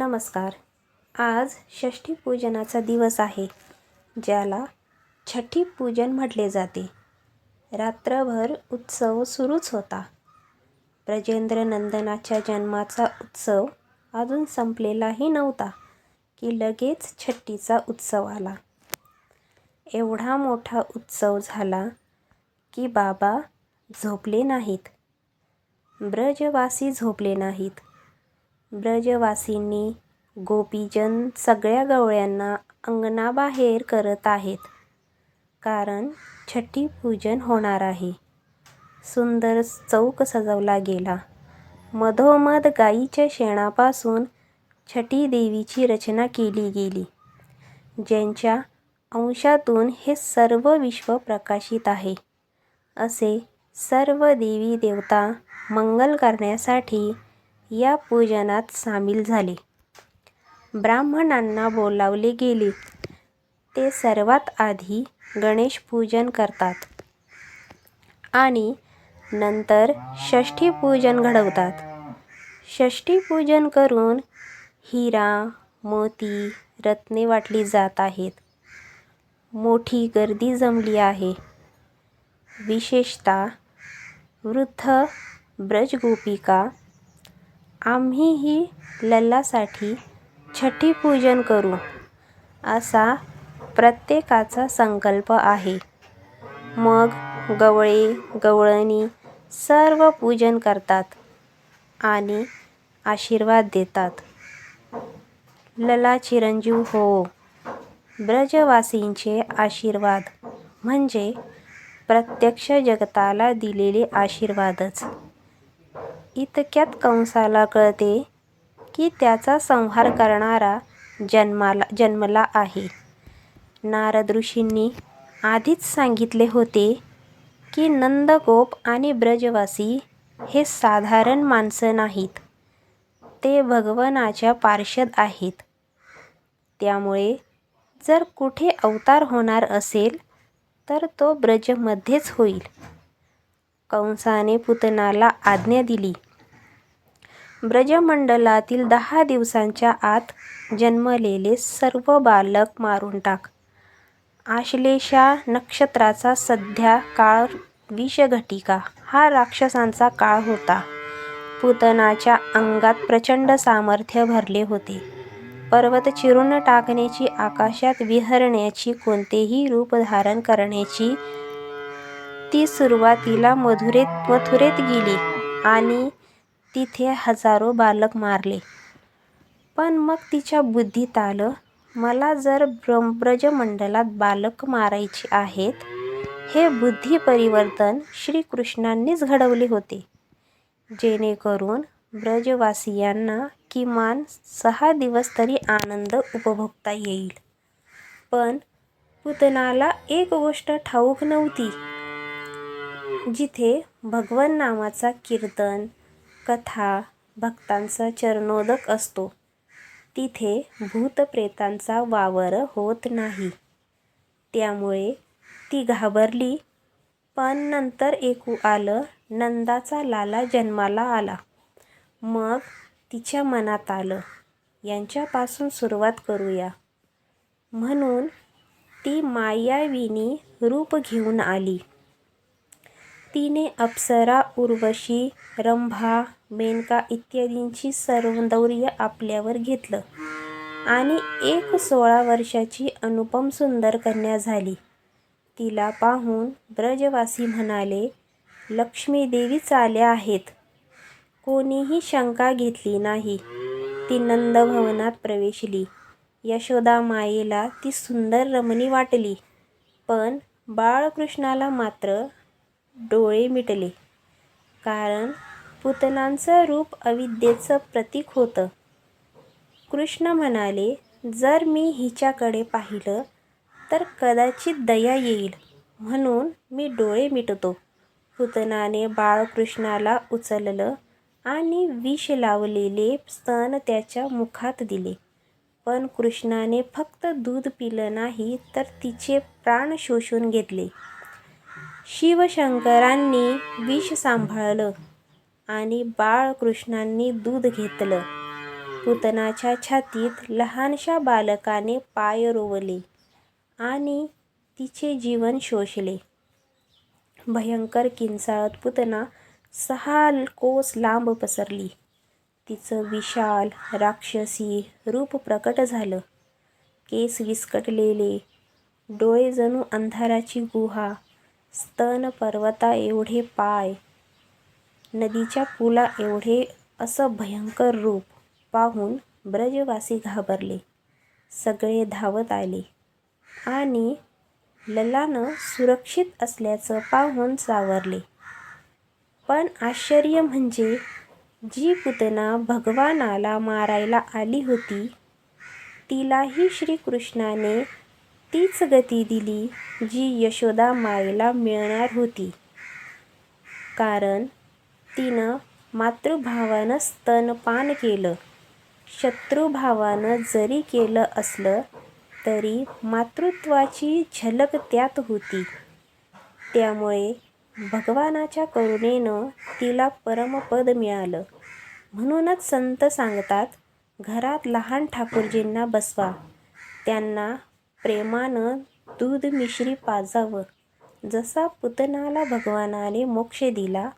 नमस्कार. आज षष्ठी पूजनाचा दिवस आहे ज्याला छठी पूजन म्हटले जाते. रात्रभर उत्सव सुरूच होता. ब्रजेंद्र नंदनाच्या जन्माचा उत्सव अजून संपलेलाही नव्हता की लगेच छठीचा उत्सव आला. एवढा मोठा उत्सव झाला की बाबा झोपले नाहीत. ब्रजवासी झोपले नाहीत. ब्रजवासींनी गोपीजन सगळ्या गवळ्यांना अंगणाबाहेर करत आहेत. कारण छठी पूजन होणार आहे. सुंदर चौक सजवला गेला. मधोमध गाईच्या शेणापासून छठी देवीची रचना केली गेली. ज्यांच्या अंशातून हे सर्व विश्व प्रकाशित आहे. असे सर्व देवी देवता मंगल करण्यासाठी या पूजनात सामील झाले. ब्राह्मणांना बोलावले गेले. ते सर्वात आधी गणेश पूजन करतात आणि नंतर षष्ठी पूजन घडवतात. षष्ठी पूजन करून हिरा मोती रत्ने वाटली जात आहेत. मोठी गर्दी जमली आहे. विशेषतः वृद्ध ब्रजगोपिका आम्हीही लल्लासाठी छठी पूजन करू असा प्रत्येकाचा संकल्प आहे. मग गवळे गवळणी सर्व पूजन करतात आणि आशीर्वाद देतात. लला चिरंजीव हो ब्रजवासींचे आशीर्वाद म्हणजे प्रत्यक्ष जगताला दिलेले आशीर्वादच. इतक्यात कंसाला कळते की त्याचा संहार करणारा जन्माला जन्मला आहे. नारद ऋषींनी आधीच सांगितले होते की नंदगोप आणि ब्रजवासी हे साधारण माणसं नाहीत. ते भगवनाच्या पार्षद आहेत. त्यामुळे जर कुठे अवतार होणार असेल तर तो ब्रजमध्येच होईल. कंसाने पुतनाला आज्ञा दिली. ब्रजमंडलातील दहा दिवसांच्या आत जन्मलेले सर्व बालक मारून टाक. आश्लेषा नक्षत्राचा सध्या काळ विषघटिका. हा राक्षसांचा काळ होता. पुतनाच्या अंगात प्रचंड सामर्थ्य भरले होते. पर्वत चिरून टाकण्याची आकाशात विहरण्याची कोणतेही रूप धारण करण्याची ती सुरुवातीला मधुरेत मथुरेत गेली आणि तिथे हजारो बालक मारले. पण मग तिच्या बुद्धीत आलं मला जर ब्रम ब्रजमंडलात बालक मारायचे आहेत हे बुद्धी परिवर्तन श्रीकृष्णांनीच घडवले होते. जेणेकरून ब्रजवासियांना किमान सहा दिवस तरी आनंद उपभोगता येईल. पण पुतनाला एक गोष्ट ठाऊक नव्हती. जिथे भगवन नामाचा कीर्तन कथा भक्तांचा चरणोदक असतो. तिथे भूतप्रेतांचा वावर होत नाही. त्यामुळे ती घाबरली पण नंतर ऐकू आलं नंदाचा लाला जन्माला आला. मग तिच्या मनात आलं यांच्यापासून सुरुवात करूया. म्हणून ती मायाविनी रूप घेऊन आली. तिने अप्सरा उर्वशी रंभा मेनका इत्यादींची सौंदर्य आपल्यावर घेतलं आणि एक सोळा वर्षाची अनुपम सुंदर कन्या झाली. तिला पाहून ब्रजवासी म्हणाले लक्ष्मीदेवी चाल्या आहेत. कोणीही शंका घेतली नाही ती नंदभवनात प्रवेशली. यशोदा मायेला ती सुंदर रमणी वाटली. पण बाळकृष्णाला मात्र डोळे मिटले. कारण पुतनांचं रूप अविद्येचं प्रतीक होतं. कृष्ण म्हणाले जर मी हिच्याकडे पाहिलं तर कदाचित दया येईल. म्हणून मी डोळे मिटतो. पुतनाने बाळकृष्णाला उचललं आणि विष लावलेले स्तन त्याच्या मुखात दिले. पण कृष्णाने फक्त दूध पिलं नाही तर तिचे प्राण शोषून घेतले. शिवशंकरांनी विष सांभाळलं आणि बाळकृष्णांनी दूध घेतलं पुतनाच्या छातीत लहानशा बालकाने पाय रोवले आणि तिचे जीवन शोषले. भयंकर किंचाळत पुतना सहा कोस लांब पसरली. तिचं विशाल, राक्षसी रूप प्रकट झालं. केस विस्कटलेले, डोळे जणू अंधाराची गुहा, स्तन पर्वताएवढे पाय, नदीच्या पुलाएवढे असं भयंकर रूप पाहून ब्रजवासी घाबरले. सगळे धावत आले आणि ललानं सुरक्षित असल्याचं पाहून सावरले. पण आश्चर्य म्हणजे जी पुतना भगवानाला मारायला आली होती, तिलाही श्रीकृष्णाने तीच गती दिली जी यशोदा माईला मिळणार होती. कारण तिनं मातृभावानं स्तनपान केलं. शत्रुभावानं जरी केलं असलं तरी मातृत्वाची झलक त्यात होती. त्यामुळे भगवानाच्या करुणेनं तिला परमपद मिळालं. म्हणूनच संत सांगतात, घरात लहान ठाकूरजींना बसवा, त्यांना प्रेमानं दूध-मिश्री पाजावं. जसा पुतनाला भगवानाने मोक्ष दिला,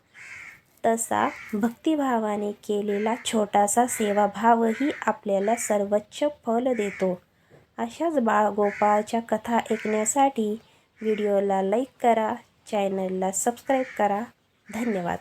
तसा भक्तिभावाने केलेला छोटासा सेवाभावही आपल्याला सर्वोच्च फल देतो. अशाच बाळगोपाळच्या कथा ऐकण्यासाठी व्हिडिओला लाईक करा, चॅनलला सबस्क्राईब करा. धन्यवाद.